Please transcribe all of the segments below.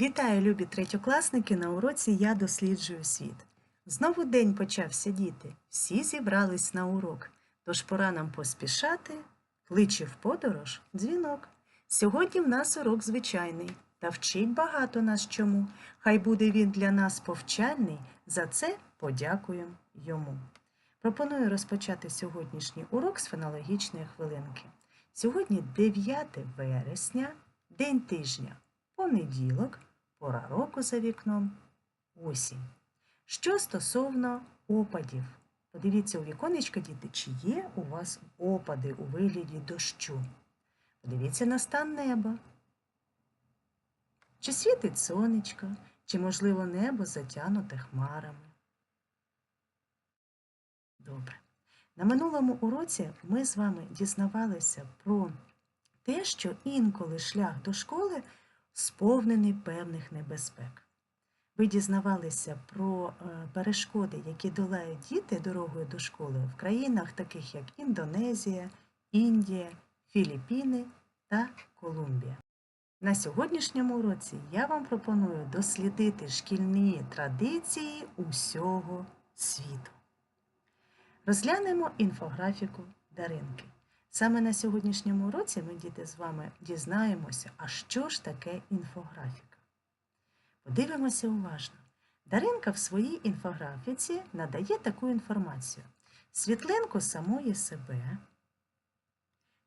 Вітаю, любі третьокласники! На уроці Я досліджую світ. Знову день почався, діти. Всі зібрались на урок. Тож пора нам поспішати. Кличе в подорож дзвінок. Сьогодні в нас урок звичайний, та вчить багато нас чому. Хай буде він для нас повчальний, за це подякуємо йому. Пропоную розпочати сьогоднішній урок з фенологічної хвилинки. Сьогодні 9 вересня, день тижня, понеділок, пора року за вікном, осінь. Що стосовно опадів, подивіться у віконечко, діти, чи є у вас опади у вигляді дощу. Подивіться на стан неба. Чи світить сонечко, чи, можливо, небо затягнуте хмарами. Добре. На минулому уроці ми з вами дізнавалися про те, що інколи шлях до школи сповнений певних небезпек. Ви дізнавалися про е, перешкоди, які долають діти дорогою до школи в країнах, таких як Індонезія, Індія, Філіппіни та Колумбія. На сьогоднішньому уроці я вам пропоную дослідити шкільні традиції усього світу. Розглянемо інфографіку Даринки. Саме на сьогоднішньому уроці ми, діти, з вами дізнаємося, а що ж таке інфографіка. Подивимося уважно. Даринка в своїй інфографіці надає таку інформацію: світлинку самої себе,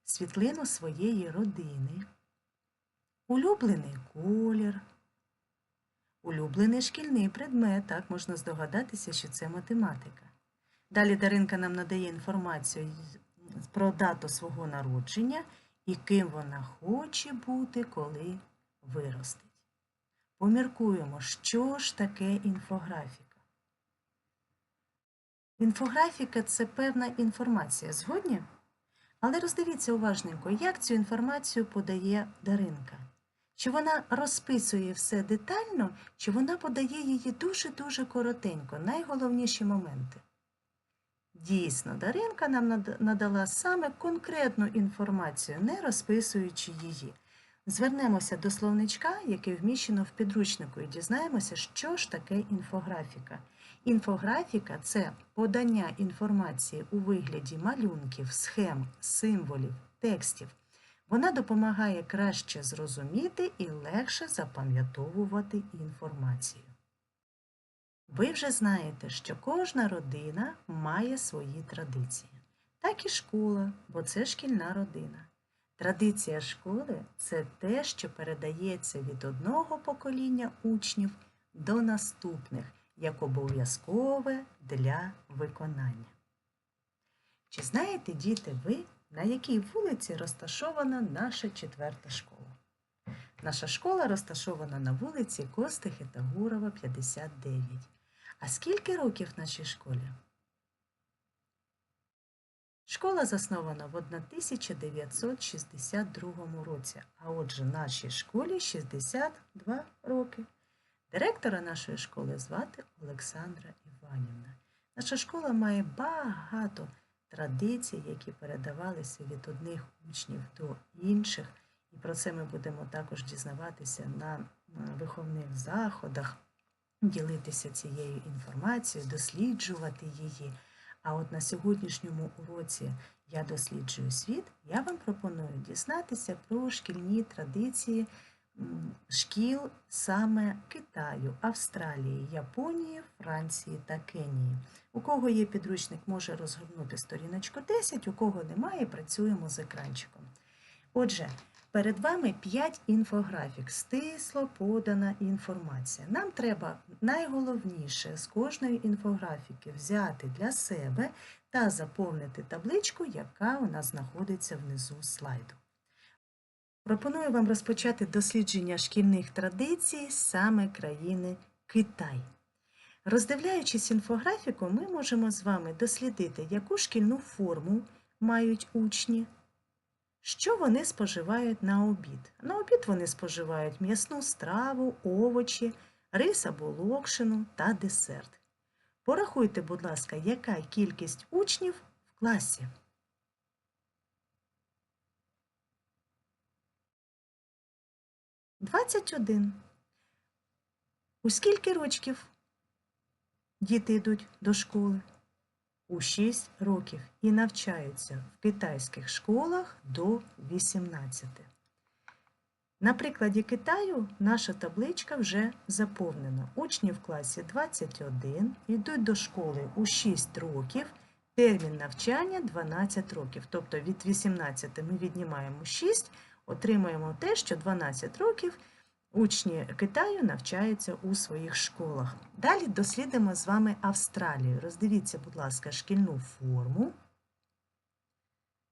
світлину своєї родини, улюблений колір, улюблений шкільний предмет, так можна здогадатися, що це математика. Далі Даринка нам надає інформацію про дату свого народження і ким вона хоче бути, коли виростить. Поміркуємо, що ж таке інфографіка. Інфографіка це певна інформація. Згодні? Але роздивіться уважненько, як цю інформацію подає Даринка. Чи вона розписує все детально, чи вона подає її дуже-дуже коротенько, найголовніші моменти. Дійсно, Даринка нам надала саме конкретну інформацію, не розписуючи її. Звернемося до словничка, який вміщено в підручнику, і дізнаємося, що ж таке інфографіка. Інфографіка це подання інформації у вигляді малюнків, схем, символів, текстів. Вона допомагає краще зрозуміти і легше запам'ятовувати інформацію. Ви вже знаєте, що кожна родина має свої традиції. Так і школа, бо це шкільна родина. Традиція школи це те, що передається від одного покоління учнів до наступних, як обов'язкове для виконання. Чи знаєте, діти, ви, на якій вулиці розташована наша четверта школа? Наша школа розташована на вулиці Костихи та Гурова, 59. А скільки років нашій школі? Школа заснована в 1962 році, а отже, нашій школі 62 роки. Директора нашої школи звати Олександра Іванівна. Наша школа має багато традицій, які передавалися від одних учнів до інших. І про це ми будемо також дізнаватися на виховних заходах ділитися цією інформацією, досліджувати її. А от на сьогоднішньому уроці Я досліджую світ, я вам пропоную дізнатися про шкільні традиції шкіл саме Китаю, Австралії, Японії, Франції та Кенії. У кого є підручник, може розгорнути сторіночку 10, у кого немає, працюємо з екранчиком. Отже, Перед вами 5 інфографік, стисло подана інформація. Нам треба найголовніше з кожної інфографіки взяти для себе та заповнити табличку, яка у нас знаходиться внизу слайду. Пропоную вам розпочати дослідження шкільних традицій саме країни Китай. Роздивляючись інфографіку, ми можемо з вами дослідити, яку шкільну форму мають учні. Що вони споживають на обід? На обід вони споживають м'ясну страву, овочі, рис або локшину та десерт. Порахуйте, будь ласка, яка кількість учнів в класі. Двадцять один. У скільки рочків діти йдуть до школи? У 6 років і навчаються в китайських школах до 18. На прикладі Китаю наша табличка вже заповнена. Учні в класі 21 йдуть до школи у 6 років, термін навчання 12 років. Тобто від 18 ми віднімаємо 6, отримаємо те, що 12 років учні Китаю навчаються у своїх школах. Далі дослідимо з вами Австралію. Роздивіться, будь ласка, шкільну форму.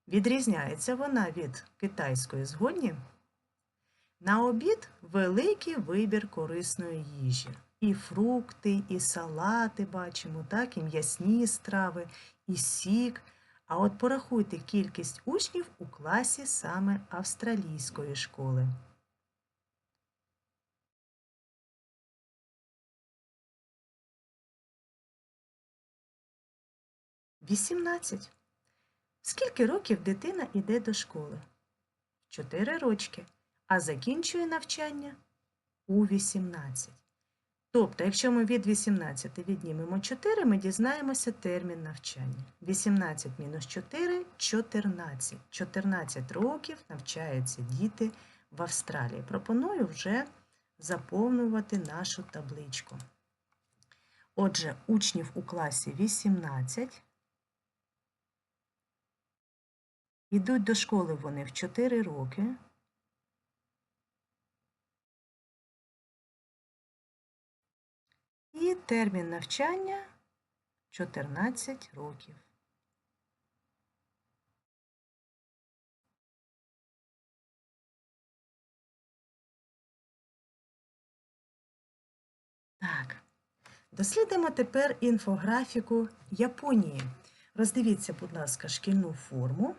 Відрізняється вона від китайської згодні. На обід великий вибір корисної їжі. І фрукти, і салати бачимо, так, і м'ясні страви, і сік. А от порахуйте кількість учнів у класі саме австралійської школи. Вісімнадцять. Скільки років дитина йде до школи? Чотири рочки а закінчує навчання у 18. Тобто, якщо ми від 18 віднімемо 4, ми дізнаємося термін навчання. 18 мінус 4 14. 14 років навчаються діти в Австралії. Пропоную вже заповнювати нашу табличку. Отже, учнів у класі 18. Ідуть до школи вони в 4 роки. І термін навчання 14 років. Так, дослідимо тепер інфографіку Японії. Роздивіться, будь ласка, шкільну форму.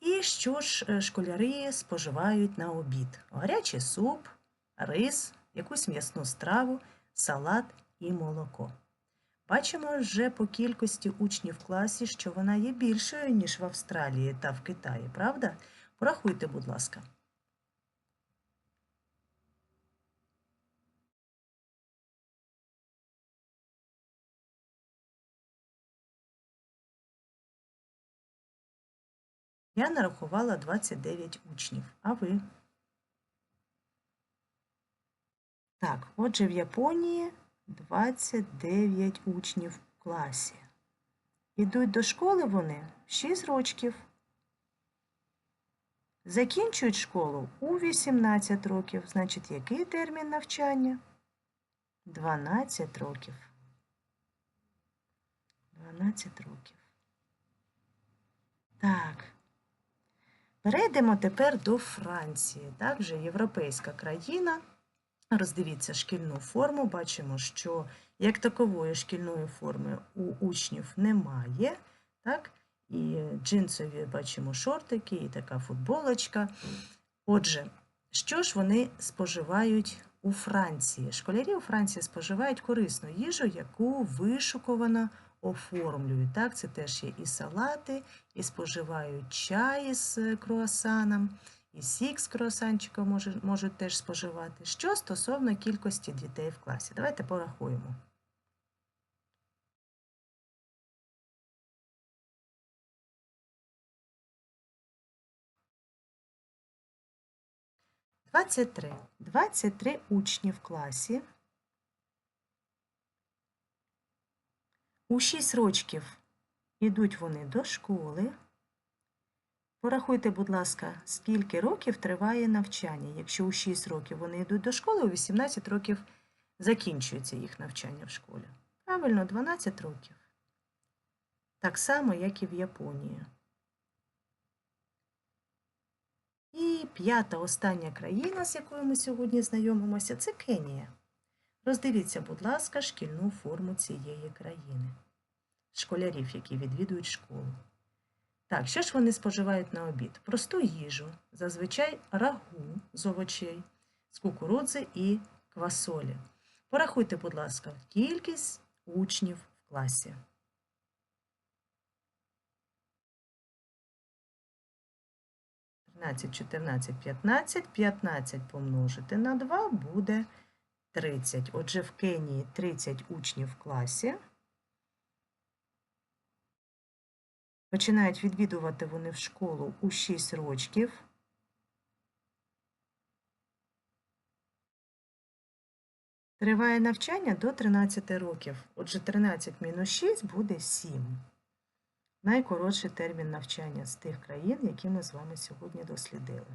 І що ж е, школяри споживають на обід? Гарячий суп, рис, якусь м'ясну страву, салат і молоко. Бачимо вже по кількості учнів в класі, що вона є більшою, ніж в Австралії та в Китаї, правда? Порахуйте, будь ласка. Я нарахувала 29 учнів, а ви? Так, отже, в Японії 29 учнів в класі. Ідуть до школи вони 6 рочків. Закінчують школу у 18 років. Значить, який термін навчання? 12 років. 12 років. Так. Перейдемо тепер до Франції. Так, вже європейська країна. Роздивіться шкільну форму, бачимо, що як такової шкільної форми у учнів немає. Так? І джинсові бачимо шортики, і така футболочка. Отже, що ж вони споживають у Франції? Школярі у Франції споживають корисну їжу, яку вишукувано оформлюють. Так? Це теж є і салати, і споживають чай з круасаном і сік з круасанчиком можуть, можуть теж споживати. Що стосовно кількості дітей в класі? Давайте порахуємо. Двадцять три. Двадцять три учні в класі. У шість рочків ідуть вони до школи. Порахуйте, будь ласка, скільки років триває навчання. Якщо у 6 років вони йдуть до школи, у 18 років закінчується їх навчання в школі. Правильно, 12 років. Так само, як і в Японії. І п'ята остання країна, з якою ми сьогодні знайомимося, це Кенія. Роздивіться, будь ласка, шкільну форму цієї країни, школярів, які відвідують школу. Так, що ж вони споживають на обід? Просту їжу, зазвичай рагу з овочей, з кукурудзи і квасолі. Порахуйте, будь ласка, кількість учнів в класі. Тринадцять, 14, 15. 15 помножити на 2 буде 30. Отже, в Кенії 30 учнів в класі. Починають відвідувати вони в школу у 6 років. Триває навчання до 13 років. Отже, 13 мінус 6 буде 7. Найкоротший термін навчання з тих країн, які ми з вами сьогодні дослідили.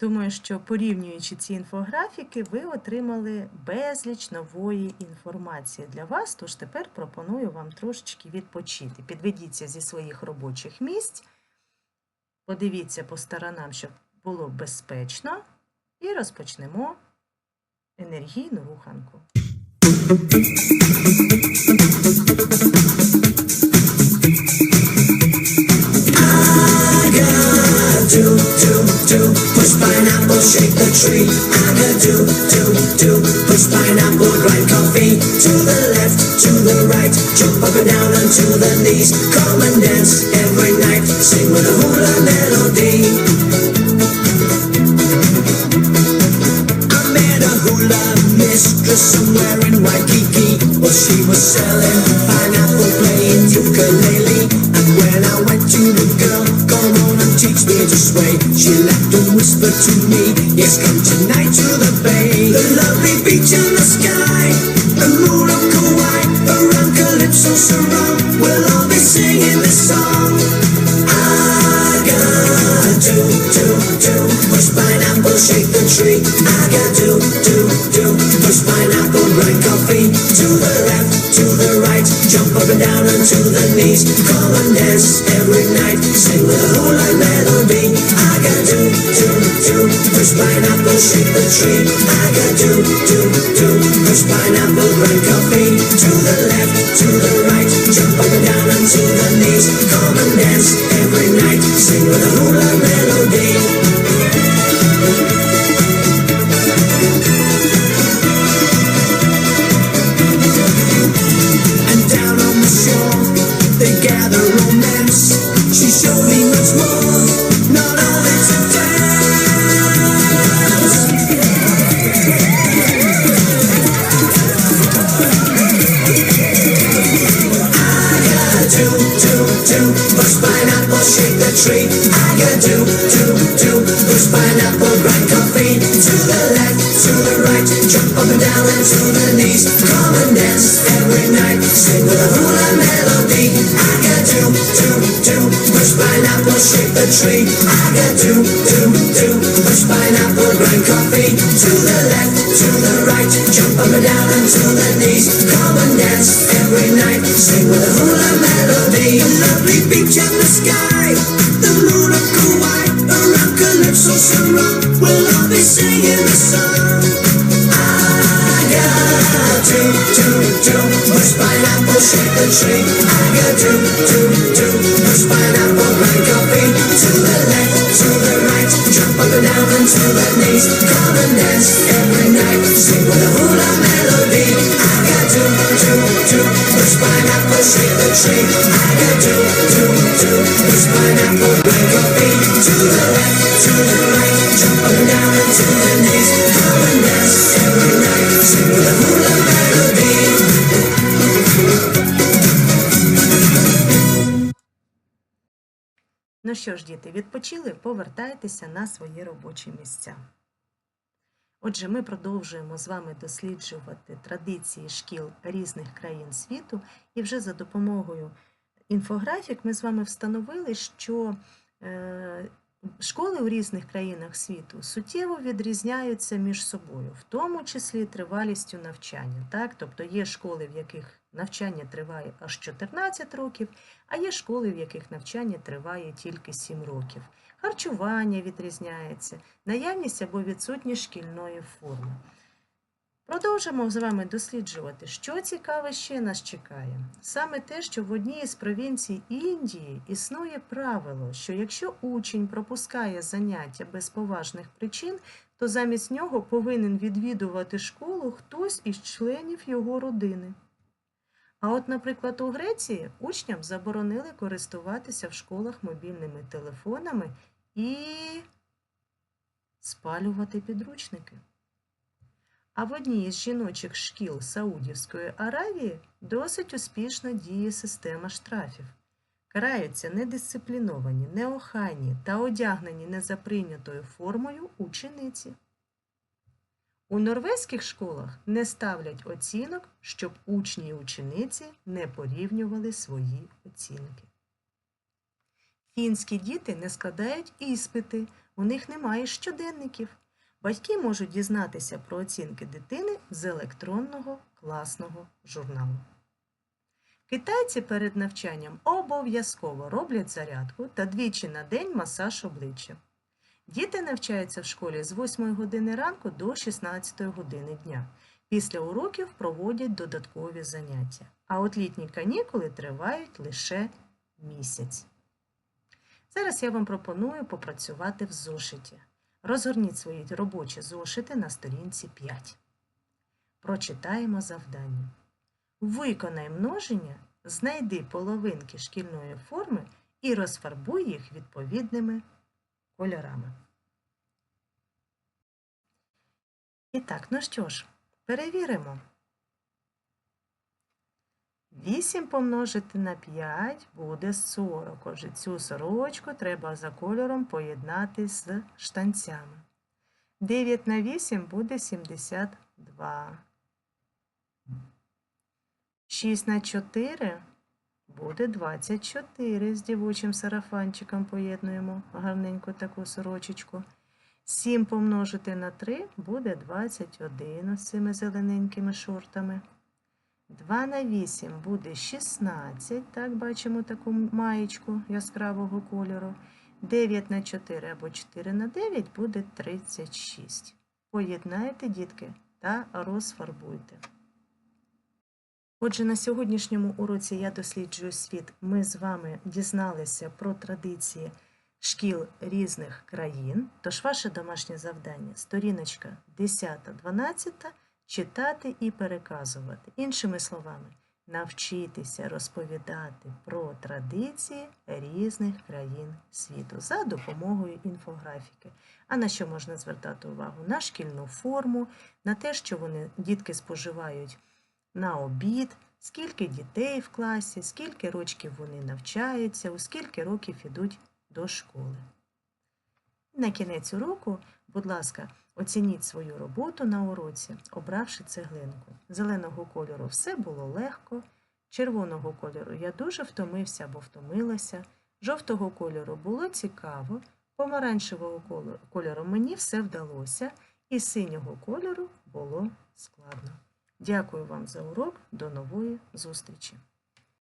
Думаю, що порівнюючи ці інфографіки, ви отримали безліч нової інформації для вас, тож тепер пропоную вам трошечки відпочити. Підведіться зі своїх робочих місць, подивіться по сторонам, щоб було безпечно, і розпочнемо енергійну руханку. To the left, to the right, jump up and down onto the knees. Come and dance every night, sing with a hula melody. I met a hula mistress somewhere in Waikiki. Well, she was selling pineapple, playing ukulele. And when I went to the girl, come on and teach me to sway. She laughed and whispered to me, Yes, come tonight to the bay. The lovely beach and the sky, the moon of Kauai, around Calypso surround. We'll all be singing this song. Onto the knees. Come and dance every night, sing a hula melody. I got do, do, do, push pineapple, shake the tree. I got do, do, do, push pineapple, grind coffee. To the left, to the right, jump up and down onto the knees. Come and dance every night, sing with a hula melody. Tree. I got do, do, do, push pineapple, grind coffee. To the left, to the right, jump up and down and to the knees. Come and dance every night, sing with a hula melody. A lovely beach and the sky, the moon of Kauai, around Calypso surround. We'll all be singing the song. Do, do, do, push pineapple, shake the tree. I do, do, do, push pineapple, grind coffee. To the left, to the right, jump up and down to the knees. Come and dance every night, sing with a hula melody. I do, do, do, push pineapple, shake the tree. I do, do, do, push pineapple, grind coffee. To the left, to the right, jump up and down to the knees. Ну що ж, діти, відпочили, повертайтеся на свої робочі місця. Отже, ми продовжуємо з вами досліджувати традиції шкіл різних країн світу, і вже за допомогою інфографік ми з вами встановили, що е, школи у різних країнах світу суттєво відрізняються між собою, в тому числі тривалістю навчання. Так? Тобто є школи, в яких навчання триває аж 14 років, а є школи, в яких навчання триває тільки 7 років. Харчування відрізняється, наявність або відсутність шкільної форми. Продовжимо з вами досліджувати, що цікаве ще нас чекає. Саме те, що в одній із провінцій Індії існує правило, що якщо учень пропускає заняття без поважних причин, то замість нього повинен відвідувати школу хтось із членів його родини. А от, наприклад, у Греції учням заборонили користуватися в школах мобільними телефонами і спалювати підручники. А в одній із жіночих шкіл Саудівської Аравії досить успішно діє система штрафів. Караються недисципліновані, неохайні та одягнені не за прийнятою формою учениці. У норвезьких школах не ставлять оцінок, щоб учні і учениці не порівнювали свої оцінки. Фінські діти не складають іспити, у них немає щоденників. Батьки можуть дізнатися про оцінки дитини з електронного класного журналу. Китайці перед навчанням обов'язково роблять зарядку та двічі на день масаж обличчя. Діти навчаються в школі з 8 години ранку до 16 години дня. Після уроків проводять додаткові заняття. А от літні канікули тривають лише місяць. Зараз я вам пропоную попрацювати в зошиті. Розгорніть свої робочі зошити на сторінці 5. Прочитаємо завдання. Виконай множення, знайди половинки шкільної форми і розфарбуй їх відповідними кольорами. І так, ну що ж, перевіримо. 8 помножити на 5 буде 40. Отже, цю сорочку треба за кольором поєднати з штанцями. 9 на 8 буде 72. 6 на 4 буде 24. З дівочим сарафанчиком поєднуємо гарненьку таку сорочечку. 7 помножити на 3 буде 21 з цими зелененькими шортами. 2 на 8 буде 16, так, бачимо таку маєчку яскравого кольору. 9 на 4 або 4 на 9 буде 36. Поєднайте, дітки, та розфарбуйте. Отже, на сьогоднішньому уроці Я досліджую світ. Ми з вами дізналися про традиції шкіл різних країн. Тож ваше домашнє завдання сторіночка 10-12 читати і переказувати. Іншими словами, навчитися розповідати про традиції різних країн світу за допомогою інфографіки. А на що можна звертати увагу? На шкільну форму, на те, що вони дітки споживають на обід, скільки дітей в класі, скільки років вони навчаються, у скільки років ідуть до школи. На кінець уроку, будь ласка, оцініть свою роботу на уроці, обравши цеглинку. Зеленого кольору все було легко, червоного кольору я дуже втомився або втомилася, жовтого кольору було цікаво, помаранчевого кольору мені все вдалося, і синього кольору було складно. Дякую вам за урок. До нової зустрічі!